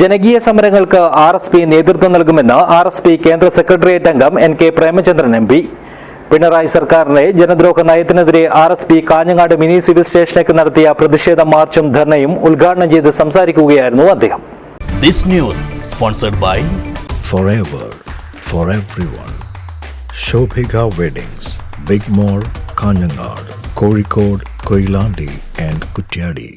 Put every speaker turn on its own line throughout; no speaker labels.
ജനകീയ സമരങ്ങൾക്ക് R S P നേതൃത്വം നൽകുമെന്ന് ആർ എസ് പി കേന്ദ്ര സെക്രട്ടേറിയറ്റ് അംഗം N K Premachandran M P Pinarayi സർക്കാരിന്റെ ജനദ്രോഹ നയത്തിനെതിരെ R S P Kanhangad mini civil സ്റ്റേഷനിലേക്ക് നടത്തിയ പ്രതിഷേധ മാർച്ചും ധർണയും ഉദ്ഘാടനം ചെയ്ത് സംസാരിക്കുകയായിരുന്നു അദ്ദേഹം
This news sponsored by
forever for everyone. Shobhika Weddings, Big Mall, Kanyanad, Kozhikode, Koilandi and Kutyadi.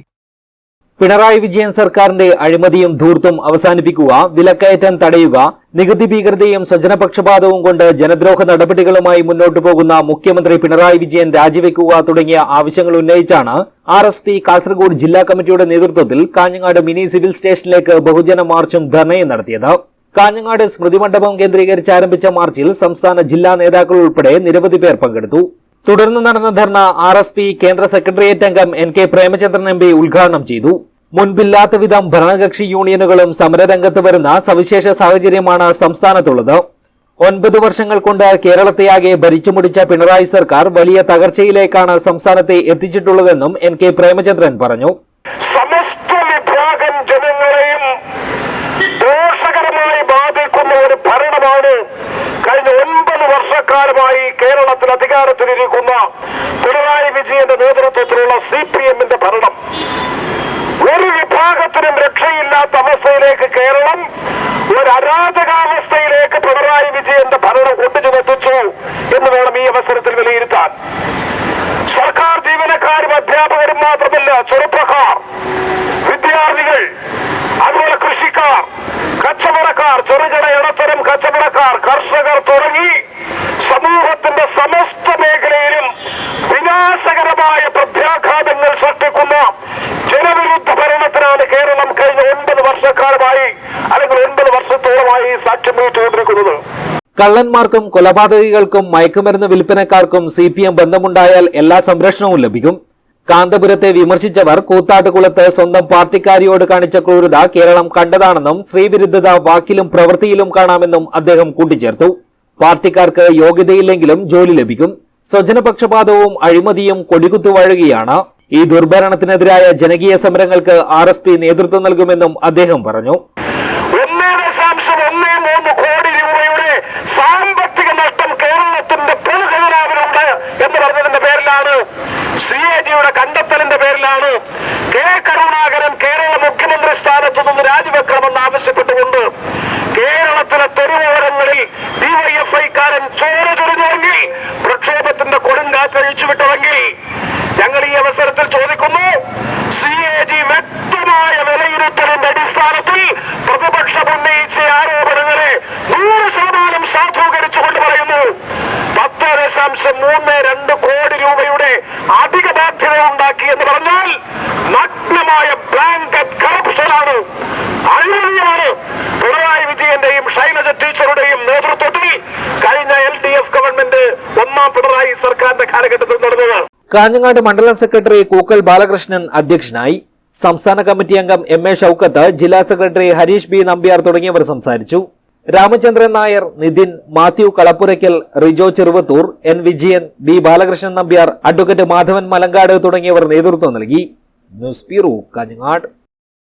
Pinarayi Vijayan സർക്കാരിന്റെ അഴിമതിയും ധൂർത്തും അവസാനിപ്പിക്കുക വിലക്കയറ്റം തടയുക നികുതി ഭീകരതയും സ്വജനപക്ഷപാതവും കൊണ്ട് ജനദ്രോഹ നടപടികളുമായി മുന്നോട്ടു പോകുന്ന മുഖ്യമന്ത്രി പിണറായി വിജയൻ രാജിവെക്കുക തുടങ്ങിയ ആവശ്യങ്ങൾ ഉന്നയിച്ചാണ് ആർ എസ് പി കാസർഗോഡ് ജില്ലാ കമ്മിറ്റിയുടെ നേതൃത്വത്തിൽ കാഞ്ഞങ്ങാട് മിനി സിവിൽ സ്റ്റേഷനിലേക്ക് ബഹുജന മാർച്ചും ധർണയും നടത്തിയത്. കാഞ്ഞങ്ങാട് സ്മൃതിമണ്ഡപം കേന്ദ്രീകരിച്ച് ആരംഭിച്ച മാർച്ചിൽ സംസ്ഥാന ജില്ലാ നേതാക്കൾ ഉൾപ്പെടെ നിരവധി പേർ പങ്കെടുത്തു. തുടർന്ന് നടന്ന ധർണ ആർ എസ് പി കേന്ദ്ര സെക്രട്ടേറിയറ്റ് അംഗം N K Premachandran M P ഉദ്ഘാടനം ചെയ്തു. മുൻപില്ലാത്ത വിധം ഭരണകക്ഷി യൂണിയനുകളും സമരരംഗത്ത് വരുന്ന സവിശേഷ സാഹചര്യമാണ് സംസ്ഥാനത്തുള്ളത്. ഒൻപത് വർഷങ്ങൾ കൊണ്ട് കേരളത്തെയാകെ ഭരിച്ചുമുടിച്ച പിണറായി സർക്കാർ വലിയ തകർച്ചയിലേക്കാണ് സംസ്ഥാനത്തെ എത്തിച്ചിട്ടുള്ളതെന്നും എൻ കെ പ്രേമചന്ദ്രൻ പറഞ്ഞു.
സമസ്ത വിഭാഗം ജനങ്ങളെയും ദോഷകരമായി ബാധിക്കുന്ന ഒരു ഭരണമാണ് കഴിഞ്ഞ ഒൻപത് വർഷക്കാലമായി കേരളത്തിൽ പിണറായി വിജയന്റെ നേതൃത്വത്തിലുള്ള സി പി എമ്മിന്റെ ഭരണം. ഒരു വിഭാഗത്തിനും രക്ഷയില്ലാത്ത അവസ്ഥയിലേക്ക് കേരളം ഒരു അരാജകാവസ്ഥയിലേക്ക് പിണറായി വിജയന്റെ ഭരണം കൊണ്ടുചെന്നെത്തിച്ചു എന്ന് വേണം ഈ അവസരത്തിൽ വിലയിരുത്താൻ. സർക്കാർ ജീവനക്കാരും അധ്യാപകരും മാത്രമല്ല ചെറുപ്പക്കാർ വിദ്യാർത്ഥികൾ അതുപോലെ കൃഷിക്കാർ കച്ചവടക്കാർ ചെറുകിട ഇടത്തരം കച്ചവടക്കാർ കർഷകർ തുടങ്ങി കേരളം കഴിഞ്ഞ ഒൻപത് വർഷക്കാലമായി അല്ലെങ്കിൽ ഒൻപത് വർഷത്തോളമായി സാക്ഷ്യം വഹിച്ചുകൊണ്ടിരിക്കുന്നത്.
കള്ളന്മാർക്കും കൊലപാതകികൾക്കും മയക്കുമരുന്ന് വിൽപ്പനക്കാർക്കും സി പി എം ബന്ധമുണ്ടായാൽ എല്ലാ സംരക്ഷണവും ലഭിക്കും. കാന്തപുരത്തെ വിമർശിച്ചവർ കൂത്താട്ടുകുളത്ത് സ്വന്തം പാർട്ടിക്കാരിയോട് കാണിച്ച ക്രൂരത കേരളം കണ്ടതാണെന്നും സ്ത്രീവിരുദ്ധത വാക്കിലും പ്രവൃത്തിയിലും കാണാമെന്നും അദ്ദേഹം കൂട്ടിച്ചേർത്തു. പാർട്ടിക്കാർക്ക് യോഗ്യതയില്ലെങ്കിലും ജോലി ലഭിക്കും. സ്വജനപക്ഷപാതവും അഴിമതിയും കൊടികുത്തുവാഴുകയാണ് ഈ ദുർഭരണത്തിനെതിരായ ജനകീയ സമരങ്ങൾക്ക് ആർ എസ് പി നേതൃത്വം നൽകുമെന്നും അദ്ദേഹം പറഞ്ഞു.
കോടി രൂപയുടെ സാമ്പത്തിക നഷ്ടം കേരളത്തിന്റെ എന്ന് പേരിലാണ് പേരിലാണ് കേരള മുഖ്യമന്ത്രി രാജിവെക്കണമെന്ന് ആവശ്യപ്പെട്ടുകൊണ്ട് കേരളത്തിലെ പ്രക്ഷോഭത്തിന്റെ കൊടുങ്കാറ്റ് അഴിച്ചുവിട്ടുവെങ്കിൽ ദശാംശം മൂന്ന് രണ്ട് കോടി രൂപയുടെ അധിക ബാധ്യത ഉണ്ടാക്കി എന്ന് പറഞ്ഞാൽ നഗ്നമായ ബ്ലാങ്കറ്റ് കറപ്ഷനാണ് അഴിമതിയാണ് പിണറായി വിജയന്റെയും ശൈലജ ടീച്ചറുടെയും നേതൃത്വത്തിൽ കഴിഞ്ഞ എൽ ഡി എഫ് ഗവൺമെന്റ് ഒന്നാം പിണറായി സർക്കാരിന്റെ കാലഘട്ടത്തിൽ നടന്നത്.
കാഞ്ഞങ്ങാട് മണ്ഡലം സെക്രട്ടറി കൂക്കൽ ബാലകൃഷ്ണൻ അധ്യക്ഷനായി സംസ്ഥാന കമ്മിറ്റി അംഗം എം എ ഷൌക്കത്ത് ജില്ലാ സെക്രട്ടറി ഹരീഷ് ബി നമ്പ്യാർ തുടങ്ങിയവർ സംസാരിച്ചു. Ramachandran Nair Nithin Mathew Kalappurakkal Rijo Cheruvathur N Vijayan B Balakrishnan Nambiar advocate Madhavan Malankad തുടങ്ങിയവർ നേതൃത്വം നൽകി. News bureau Kanhangad.